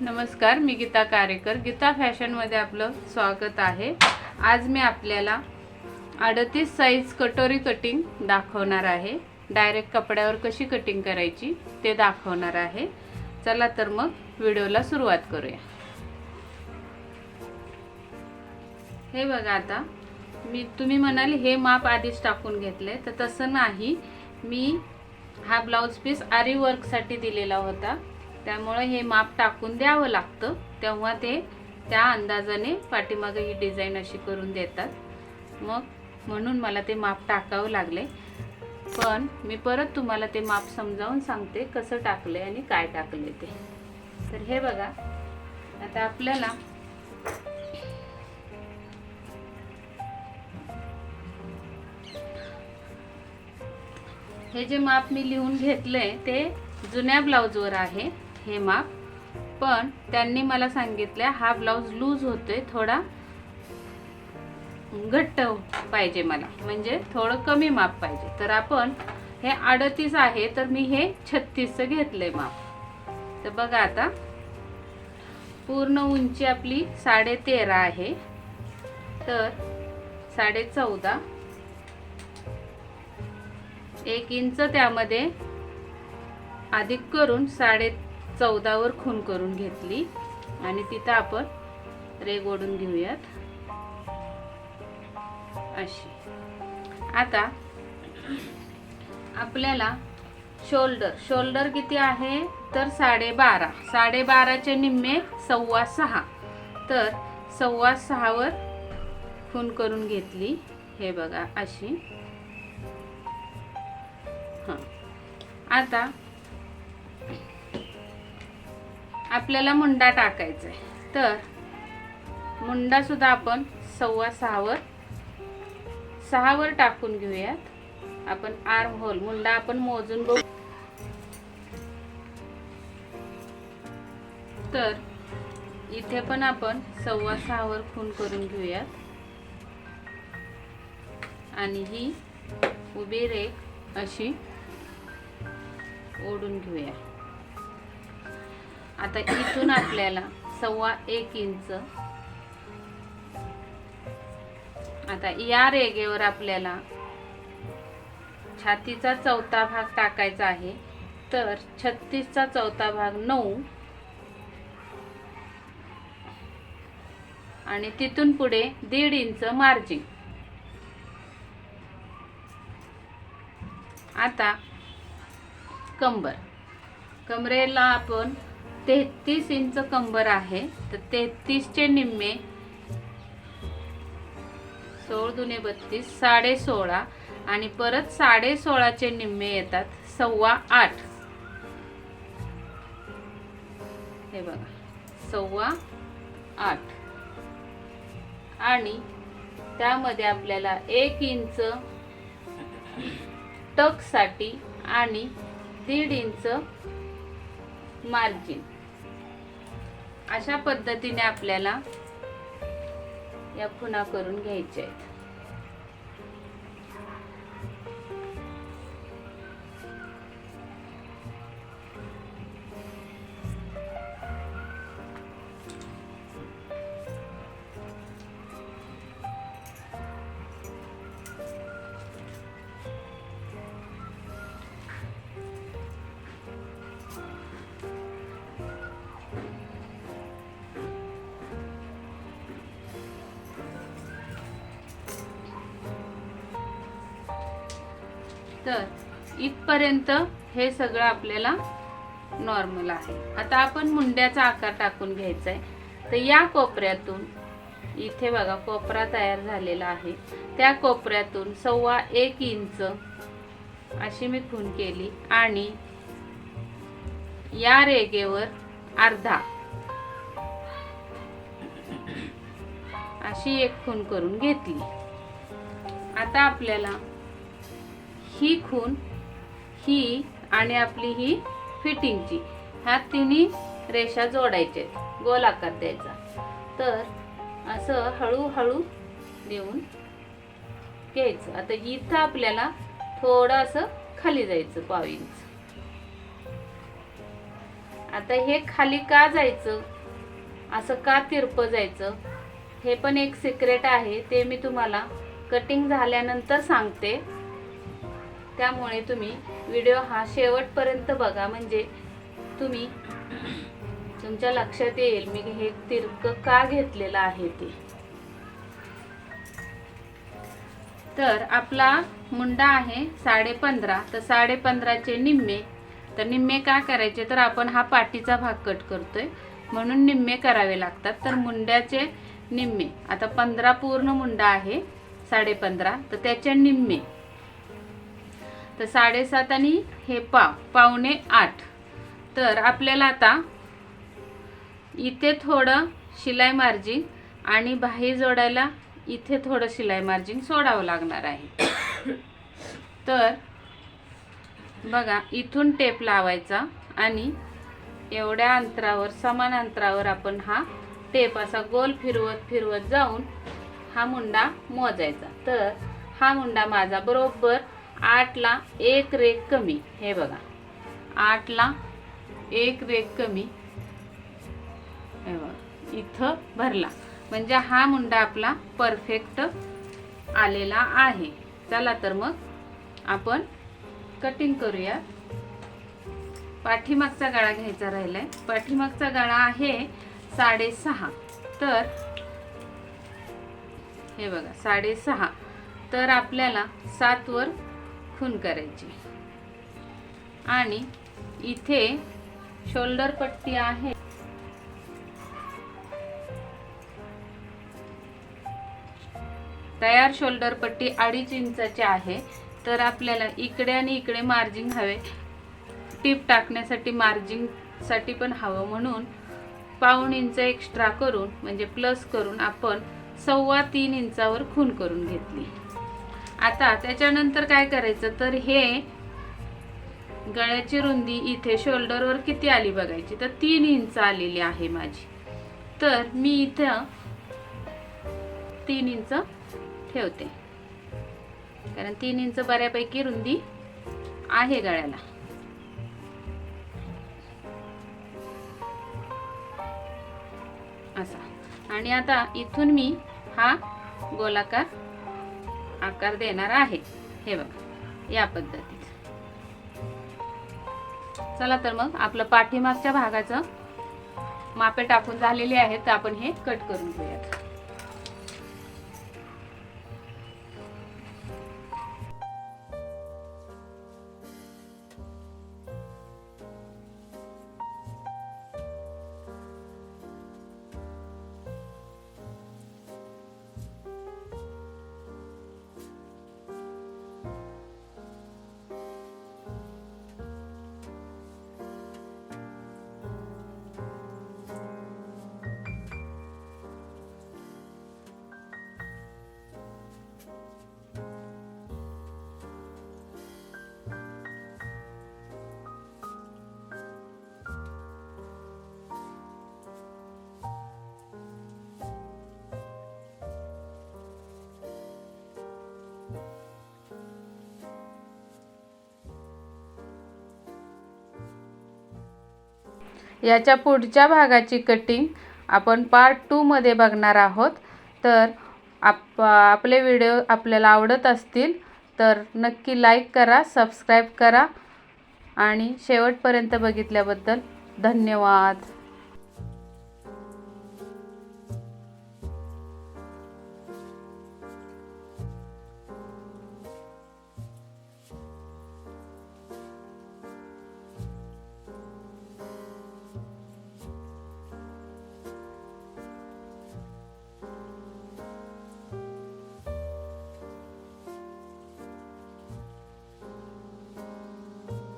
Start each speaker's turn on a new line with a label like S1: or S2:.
S1: नमस्कार मी गीता कारेकर. गीता फॅशनमध्ये आपलं स्वागत आहे. आज मी आपल्याला अडतीस साईज कटोरी कटिंग दाखवणार आहे. डायरेक्ट कपड्यावर कशी कटिंग करायची ते दाखवणार आहे. चला तर मग व्हिडिओला सुरुवात करूया. हे बघा आता मी तुम्ही म्हणाल हे माप आधीच टाकून घेतले तर तसं नाही. मी हा ब्लाऊज पीस आरी वर्कसाठी दिलेला होता. त्यामुळे हे माप टाकून द्यावं लागतं. तेव्हा ते त्या अंदाजाने पाठीमागे ही डिझाईन अशी करून देतात. मग म्हणून मला ते माप टाकावं लागले. पण मी परत तुम्हाला ते माप समजावून सांगते कसं टाकले आणि काय टाकले ते. तर हे बघा. आता आपल्याला हे जे माप मी लिहून घेतले ते जुन्या ब्लाऊजवर आहे हे माप. पण त्यांनी मला सांगितलं हा ब्लाऊज लूज होतोय थोडा घट्ट पाहिजे मला. म्हणजे थोडं कमी माप पाहिजे. तर आपण हे अडतीस आहे तर मी हे छत्तीसचं घेतलंय माप. तर बघा आता पूर्ण उंची आपली साडे तेरा आहे. तर साडे चौदा एक इंच त्यामध्ये अधिक करून साडे चौदावर खून करून घेतली. आणि तिथं आपण रेग ओढून घेऊयात. अशी. आता आपल्याला शोल्डर शोल्डर किती आहे? तर साडेबारा. साडेबाराचे निम्मे सव्वा सहा. तर सव्वा सहावर खून करून घेतली. हे बघा अशी. आता आपल्याला मुंडा टाकायचा आहे. तर मुंडा सुद्धा आपण सव्वा सहावर सहावर टाकून घेऊयात. आपण आर्म होल मुंडा आपण मोजून बघू. तर इथे पण आपण सव्वा सहावर खून करून घेऊयात. आणि ही उभी रेख अशी ओढून घेऊया. आता इथून आपल्याला सव्वा एक इंच. आता या रेगेवर आपल्याला छातीचा चौथा भाग टाकायचा आहे. तर छत्तीसचा चौथा भाग नऊ. आणि तिथून पुढे दीड इंच मार्जिन आता कंबर. कमरेला आपण तेहतीस इंच कंबर आहे. तर तेहतीसचे निम्मे सोळ दुने बत्तीस साडे सोळा आणि परत साडे सोळाचे निम्मे येतात सव्वा आठ. हे बघा सव्वा आठ. आणि त्यामध्ये आपल्याला एक इंच टकसाठी आणि दीड इंच मार्जिन अशा पद्धतीने आपल्याला या खुणा करून घ्यायच्या आहेत. तर इथपर्यंत हे सगळं आपल्याला नॉर्मल आहे. आता आपण मुंड्याचा आकार टाकून घ्यायचा आहे तर या कोपऱ्यातून इथे बघा कोपरा तयार झालेला आहे. त्या कोपऱ्यातून सव्वा एक इंच अशी मी खून केली आणि या रेगेवर अर्धा अशी एक खून करून घेतली. आता आपल्याला ही खून ही आणि आपली ही फिटिंगची ह्या तिन्ही रेषा जोडायच्या आहेत गोल आकार द्यायचा. तर असं हळूहळू देऊन घ्यायचं. आता इथं आपल्याला थोडं असं खाली जायचं पाव इंच. आता हे खाली का जायचं? असं का तिरपं जायचं? हे पण एक सिक्रेट आहे ते मी तुम्हाला कटिंग झाल्यानंतर सांगते. त्यामुळे तुम्ही व्हिडिओ हा शेवटपर्यंत बघा. म्हणजे तुम्ही तुमच्या लक्षात येईल मी हे तिरक का घेतलेलं आहे ते. तर आपला मुंडा आहे साडे पंधरा तर साडे पंधराचे निम्मे. तर निम्मे का करायचे? तर आपण हा पाठीचा भाग कट करतोय. म्हणून निम्मे करावे लागतात. तर मुंड्याचे निम्मे. आता पंधरा पूर्ण मुंडा आहे साडे पंधरा तर त्याचे निम्मे. तर साडेसात आणि हे पाव पावणे आठ. तर आपल्याला आता इथे थोडं शिलाई मार्जिन आणि बाही जोडायला इथे थोडं शिलाई मार्जिन सोडावं लागणार आहे. तर बघा इथून टेप लावायचा आणि एवढ्या अंतरावर समान अंतरावर आपण हा टेप असा गोल फिरवत फिरवत जाऊन हा मुंडा मोजायचा. तर हा मुंडा माझा बरोबर आठला एक रेक कमी. हे बघा. आठला एक रेक कमी. हे बघा. इथं भरला. म्हणजे हा मुंडा आपला परफेक्ट आलेला आहे. चला तर मग आपण कटिंग करूया. पाठीमागचा गळा घ्यायचा राहिलाय. पाठीमागचा गळा आहे साडेसहा. तर हे बघा साडेसहा. तर आपल्याला सातवर खून करायची. आणि इथे शोल्डर पट्टी आहे. तयार शोल्डर पट्टी अडीच इंचाची आहे. तर आपल्याला इकडे आणि इकडे मार्जिंग हवे. टीप टाकण्यासाठी मार्जिंगसाठी पण हवं म्हणून पाऊण इंच एक्स्ट्रा करून म्हणजे प्लस करून आपण सव्वा तीन इंचावर खून करून घेतली. आता त्याच्यानंतर काय करायचं? तर हे गळ्याची रुंदी इथे शोल्डरवर किती आली बघायची? तर तीन इंच आलेली आहे माझी. तर मी इथं तीन इंच ठेवते. कारण तीन इंच बऱ्यापैकी रुंदी आहे गळ्याला. असा. आणि आता इथून मी हा गोलाकार आकार देणार आहे. हे बघा या पद्धतीत चला तर मग आपलं पाठीमागच्या भागाचं मापे टाकून झालेली आहेत तर आपण हे कट करून घेऊयात. याच्या पुढच्या भागाची कटिंग आपण पार्ट टूमध्ये बघणार आहोत. तर आप आपले व्हिडिओ आपल्याला आवडत असतील तर नक्की लाईक करा सबस्क्राईब करा आणि शेवटपर्यंत बघितल्याबद्दल धन्यवाद.